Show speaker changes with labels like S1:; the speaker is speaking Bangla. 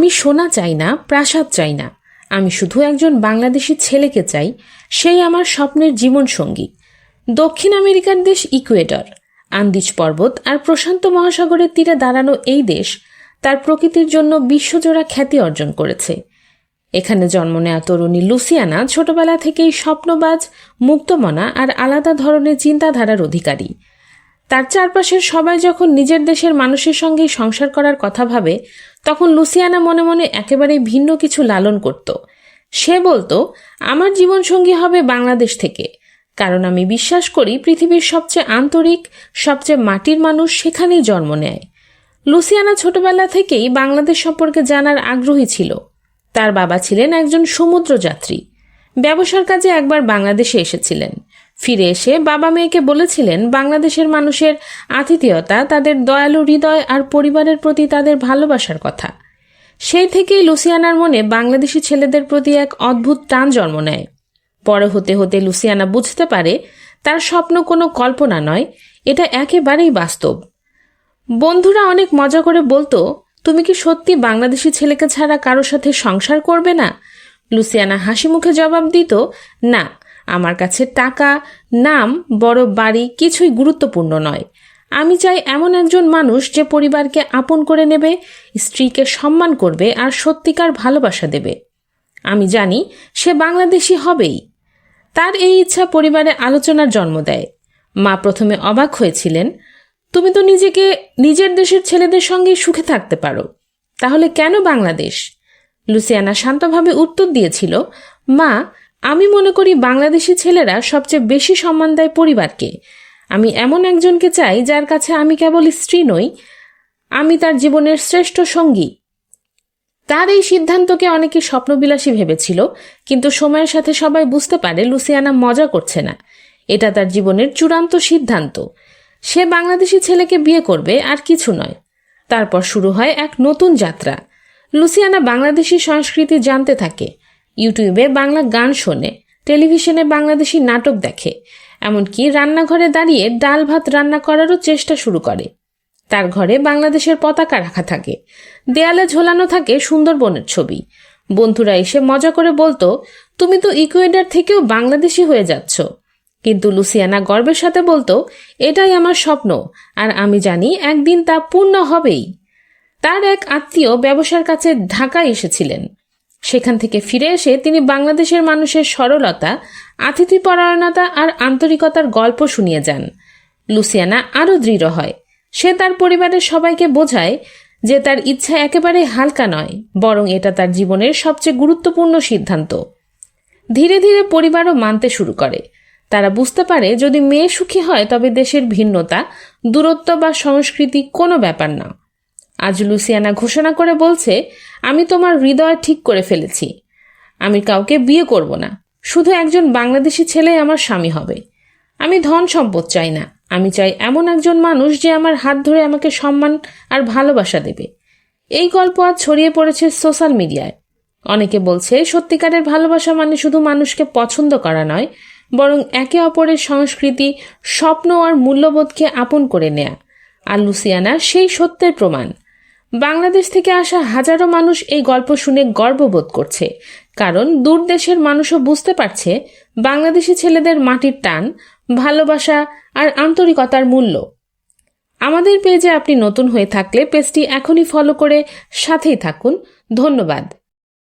S1: আমি সোনা চাই না, প্রাসাদ চাই না। আমি শুধু একজন বাংলাদেশি ছেলেকে চাই, সেই আমার স্বপ্নের জীবনসঙ্গী দক্ষিণ আমেরিকার দেশ ইকুয়েডর। আন্দিজ পর্বত আর প্রশান্ত মহাসাগরের তীরে দাঁড়ানো এই দেশ তার প্রকৃতির জন্য বিশ্বজোড়া খ্যাতি অর্জন করেছে। এখানে জন্ম নেওয়া তরুণী লুসিয়ানা ছোটবেলা থেকেই স্বপ্নবাজ, মুক্তমনা আর আলাদা ধরনের চিন্তাধারার অধিকারী। তার চারপাশের সবাই যখন নিজের দেশের মানুষের সঙ্গেই সংসার করার কথা ভাবে, তখন লুসিয়ানা মনে মনে একেবারেই ভিন্ন কিছু লালন করত। সে বলতো, আমার জীবনসঙ্গী হবে বাংলাদেশ থেকে। কারণ আমি বিশ্বাস করি পৃথিবীর সবচেয়ে আন্তরিক, সবচেয়ে মাটির মানুষ সেখানেই জন্ম নেয়। লুসিয়ানা ছোটবেলা থেকেই বাংলাদেশ সম্পর্কে জানার আগ্রহী ছিল। তার বাবা ছিলেন একজন সমুদ্রযাত্রী। ব্যবসার কাজে একবার বাংলাদেশে এসেছিলেন। ফিরে এসে বাবা মেয়েকে বলেছিলেন, বাংলাদেশের মানুষের আতিথেয়তা তাদের দয়ালু হৃদয় আর পরিবারের প্রতি তাদের ভালোবাসার কথা। সেই থেকেই লুসিয়ানার মনে বাংলাদেশি ছেলেদের প্রতি এক অদ্ভুত টান জন্ম নেয়। বড় হতে হতে লুসিয়ানা বুঝতে পারে, তার স্বপ্ন কোনো কল্পনা নয়, এটা একেবারেই বাস্তব। বন্ধুরা অনেক মজা করে বলতো, তুমি কি সত্যি বাংলাদেশি ছেলেকে ছাড়া কারোর সাথে সংসার করবে না? লুসিয়ানা হাসি মুখে জবাব দিত, না। আমার কাছে টাকা, নাম, বড় বাড়ি কিছুই গুরুত্বপূর্ণ নয়। আমি চাই এমন একজন মানুষ যে পরিবারকে আপন করে নেবে, স্ত্রীকে সম্মান করবে আর সত্যিকার ভালোবাসা দেবে। আমি জানি সে বাংলাদেশি হবেই। তার এই ইচ্ছা পরিবারে আলোচনার জন্ম দেয়। মা প্রথমে অবাক হয়েছিলেন, তুমি তো নিজেকে নিজের দেশের ছেলেদের সঙ্গেই সুখে থাকতে পারো। তাহলে কেন বাংলাদেশ? লুসিয়ানা শান্তভাবে উত্তর দিয়েছিল, মা আমি মনে করি বাংলাদেশি ছেলেরা সবচেয়ে বেশি সম্মান দেয় পরিবারকে। আমি এমন একজনকে চাই যার কাছে আমি কেবল স্ত্রী নই, আমি তার জীবনের শ্রেষ্ঠ সঙ্গী। তার এই সিদ্ধান্তকে অনেকে স্বপ্নবিলাসী ভেবেছিল, কিন্তু সময়ের সাথে সবাই বুঝতে পারে লুসিয়ানা মজা করছে না। এটা তার জীবনের চূড়ান্ত সিদ্ধান্ত। সে বাংলাদেশি ছেলেকে বিয়ে করবে আর কিছু নয়। তারপর শুরু হয় এক নতুন যাত্রা। লুসিয়ানা বাংলাদেশি সংস্কৃতি জানতে থাকে। ইউটিউবে বাংলা গান শোনে, টেলিভিশনে বাংলাদেশি নাটক দেখে, এমনকি রান্নাঘরে দাঁড়িয়ে ডাল ভাত রান্না করারও চেষ্টা শুরু করে। তার ঘরে বাংলাদেশের পতাকা রাখা থাকে, দেয়ালে ঝোলানো থাকে সুন্দরবনের ছবি। বন্ধুরা এসে মজা করে বলতো, তুমি তো ইকুয়েডার থেকেও বাংলাদেশি হয়ে যাচ্ছ। কিন্তু লুসিয়ানা গর্বের সাথে বলতো, এটাই আমার স্বপ্ন, আর আমি জানি একদিন তা পূর্ণ হবেই। তার এক আত্মীয় ব্যবসার কাছে ঢাকায় এসেছিলেন। সেখান থেকে ফিরে এসে তিনি বাংলাদেশের মানুষের সরলতা আতিথিপরায়ণতা আর আন্তরিকতার গল্প শুনিয়ে যান। লুসিয়ানা আরও দৃঢ় হয়। সে তার পরিবারের সবাইকে বোঝায় যে তার ইচ্ছা একেবারে হালকা নয়, বরং এটা তার জীবনের সবচেয়ে গুরুত্বপূর্ণ সিদ্ধান্ত। ধীরে ধীরে পরিবারও মানতে শুরু করে। তারা বুঝতে পারে যদি মেয়ে সুখী হয় তবে দেশের ভিন্নতা, দূরত্ব বা সংস্কৃতি কোনো ব্যাপার না। আজ লুসিয়ানা ঘোষণা করে বলছে, আমি তোমার হৃদয় ঠিক করে ফেলেছি। আমি কাউকে বিয়ে করব না। শুধু একজন বাংলাদেশি ছেলে আমার স্বামী হবে। আমি ধন সম্পদ চাই না। আমি চাই এমন একজন মানুষ যে আমার হাত ধরে আমাকে সম্মান আর ভালোবাসা দেবে। এই গল্প আজ ছড়িয়ে পড়েছে সোশ্যাল মিডিয়ায়। অনেকে বলছে, সত্যিকারের ভালোবাসা মানে শুধু মানুষকে পছন্দ করা নয়, বরং একে অপরের সংস্কৃতি, স্বপ্ন আর মূল্যবোধকে আপন করে নেয়া। আর লুসিয়ানা সেই সত্যের প্রমাণ। বাংলাদেশ থেকে আসা হাজারো মানুষ এই গল্প শুনে গর্ববোধ করছে। কারণ দূর দেশের মানুষও বুঝতে পারছে, বাংলাদেশি ছেলেদের মাটির টান, ভালোবাসা আর আন্তরিকতার মূল্য। আমাদের পেজে আপনি নতুন হয়ে থাকলে পেজটি এখনই ফলো করে সাথেই থাকুন। ধন্যবাদ।